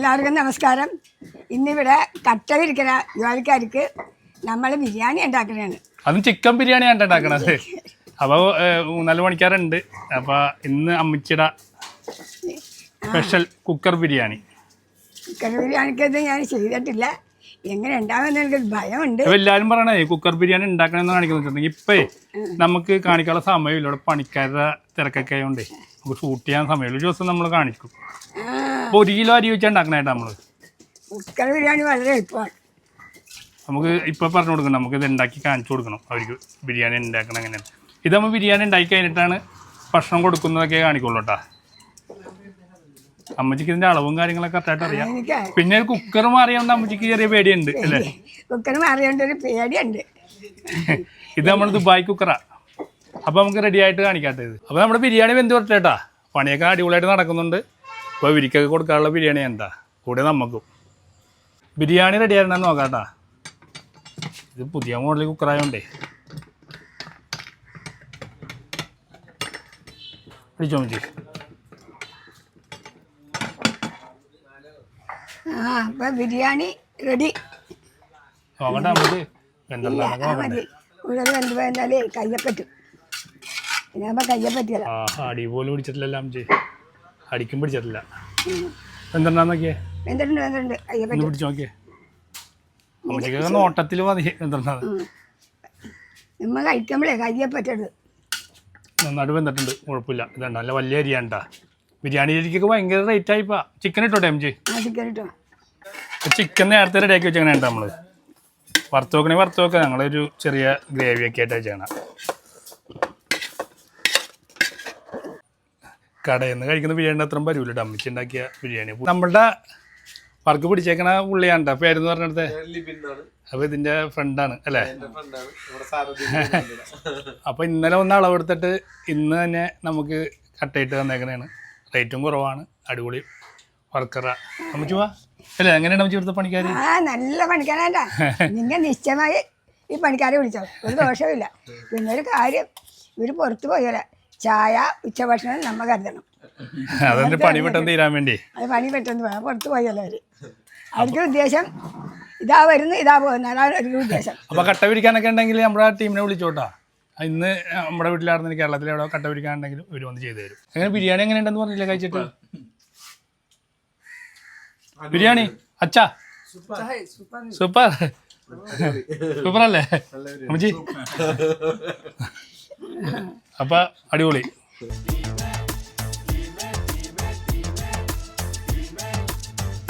എല്ലാവർക്കും നമസ്കാരം. ഇന്നിവിടെ കട്ടവിരിക്കുന്ന ജോലിക്കാർക്ക് നമ്മൾ ബിരിയാണി ഉണ്ടാക്കുന്നതാണ് അതും ചിക്കൻ ബിരിയാണിയാണ് ഉണ്ടാക്കണത്. അപ്പോൾ മൂന്നാൽ മണിക്കാറുണ്ട് അപ്പോൾ ഇന്ന് അമ്മച്ചിട സ്പെഷ്യൽ കുക്കർ ബിരിയാണി. ചിക്കൻ ബിരിയാണിക്കത് ഞാൻ ചെയ്തിട്ടില്ല. എങ്ങനെ ഉണ്ടാവുമെന്ന് എനിക്കൊരു ഭയമുണ്ട്. എല്ലാവരും പറയണേ കുക്കർ ബിരിയാണി ഉണ്ടാക്കണമെന്ന് കാണിക്കുന്നുണ്ടെങ്കിൽ വെച്ചിട്ടുണ്ടെങ്കിൽ ഇപ്പേ നമുക്ക് കാണിക്കാനുള്ള സമയമില്ല. ഇവിടെ പണിക്കാരുടെ തിരക്കൊക്കെ ആയതുകൊണ്ടേ നമുക്ക് ഷൂട്ട് ചെയ്യാൻ സമയമില്ല. ഒരു ദിവസം നമ്മൾ കാണിക്കും. അപ്പൊ അപ്പോൾ ഒരു കിലോ അരി വെച്ചാൽ ഉണ്ടാക്കണായിട്ട് നമ്മൾ ബിരിയാണി വളരെ എളുപ്പമാണ്. നമുക്ക് ഇപ്പോൾ പറഞ്ഞു കൊടുക്കണം. നമുക്ക് ഇത് ഉണ്ടാക്കി കാണിച്ചു കൊടുക്കണം. അവർക്ക് ബിരിയാണി ഉണ്ടാക്കണം എങ്ങനെയാണ്. ഇത് നമ്മൾ ബിരിയാണി ഉണ്ടാക്കി കഴിഞ്ഞിട്ടാണ് ഭക്ഷണം കൊടുക്കുന്നതൊക്കെ കാണിക്കുള്ളൂ കേട്ടോ അമ്മച്ചിക്ക് ഇതിന്റെ അളവും കാര്യങ്ങളൊക്കെ കറക്റ്റായിട്ട് അറിയാം. പിന്നെ കുക്കർ മാറിയാവുന്ന അമ്മച്ചിക്ക് ചെറിയ പേടിയുണ്ട് അല്ലേ? കുക്കർ മാറിയാണ്ട് ഒരു പേടിയുണ്ട്. ഇത് നമ്മൾ ദുബായ് കുക്കറാ അപ്പോൾ നമുക്ക് റെഡി ആയിട്ട് കാണിക്കാട്ടെ ഇത്. അപ്പോൾ നമ്മുടെ ബിരിയാണി വെന്ത് വരട്ടേട്ടാ. പണിയൊക്കെ അടിപൊളിയായിട്ട് നടക്കുന്നുണ്ട്. അപ്പോൾ വിരിക്കൊക്കെ കൊടുക്കാനുള്ള ബിരിയാണി എന്താ? കൂടെ നമുക്കും ബിരിയാണി റെഡി ആയിരുന്നെന്ന് നോക്കാട്ടാ. ഇത് പുതിയ മോഡൽ കുക്കറായോണ്ടേ പിടിച്ചോ അപ്പം ബിരിയാണി റെഡി നോക്കട്ടെ നമുക്ക് എന്തെല്ലാം ആ അടി പോലും പിടിച്ചിട്ടില്ലല്ലോ അമ്മച്ചി. അടിക്കും പിടിച്ചിട്ടില്ല. പിടിച്ച് നോക്കിയേ. അമ്മച്ചിക്കൊക്കെ നോട്ടത്തിൽ മതി നമ്മൾ കഴിക്കുമ്പോഴേ കയ്യപ്പറ്റരുത് നന്നായിട്ട് വെന്തിട്ടുണ്ട്. കുഴപ്പമില്ല. ഇതുണ്ട് നല്ല വലിയ അരിയാണ്ടാ. ബിരിയാണി അരിക്കൊക്കെ ഭയങ്കര റേറ്റ് ആയിപ്പാ ചിക്കൻ ഇട്ടോട്ടെ എം ജി ചിക്കൻ നേരത്തെ റെഡിയാക്കി വെച്ചങ്ങനെ നമ്മൾ? വറുത്ത് വെക്കണേ വറുത്ത് വെക്കാം. ഞങ്ങളൊരു ചെറിയ ഗ്രേവി ഒക്കെ ആയിട്ട് വെച്ചാണ് കടയിൽ നിന്ന് കഴിക്കുന്ന ബിരിയാണി അത്രയും വരൂല. ഡമ്മിച്ച് അമ്മച്ചി ഉണ്ടാക്കിയ ബിരിയാണി. നമ്മളുടെ വർക്ക് പിടിച്ചേക്കണ പുള്ളിയാണ് പേരെന്ന് പറഞ്ഞിടത്തെ? അപ്പൊ ഇതിന്റെ ഫ്രണ്ടാണ് അല്ലേ? അപ്പൊ ഇന്നലെ ഒന്ന് അളവെടുത്തിട്ട് ഇന്ന് തന്നെ നമുക്ക് കട്ടയിട്ട് തന്നേക്കണേണ്. റേറ്റും കുറവാണ്. അടിപൊളി വർക്കറ അമ്മച്ചു വാ. അല്ലേ എങ്ങനെയാണ് അമ്മച്ചി ഇവിടുത്തെ പണിക്കാര്? ആ നല്ല പണിക്കാരാണ്ടാ നിന്നെ നിശ്ചയമായി ഈ പണിക്കാരെ വിളിച്ചോ. ഒരു ദോഷവും ഇല്ല പിന്നെ ഒരു കാര്യം ഇവർ പുറത്തു പോയാലേ ചായ ഉച്ചഭക്ഷണം നമ്മൾ കരുതണം. അതെന്റെ പണി പെട്ടെന്ന് തീരാൻ വേണ്ടി? അത് പണി പെട്ടെന്ന് പോകാം പുറത്ത് പോയല്ലോ അവർ അവർക്ക് ഉദ്ദേശം ഇതാ വരുന്നു ഇതാ പോകുന്നു. അതാണ് ഒരു ഉദ്ദേശം. അപ്പോൾ കട്ട പിടിക്കാനൊക്കെ ഉണ്ടെങ്കിൽ നമ്മുടെ ടീമിനെ വിളിച്ചോട്ടാ. ഇന്ന് നമ്മുടെ വീട്ടിലായിരുന്നു കേരളത്തിൽ എവിടെ കട്ട പിടിക്കാനുണ്ടെങ്കിലും ഇവർ വന്ന് ചെയ്തു തരും. അങ്ങനെ ബിരിയാണി എങ്ങനെ ഉണ്ടെന്ന് പറഞ്ഞില്ല കഴിച്ചിട്ട്? ബിരിയാണി? അച്ഛാ സൂപ്പർ. സൂപ്പർ അല്ലേ അമ്മച്ചി? അപ്പൊ അടിപൊളി.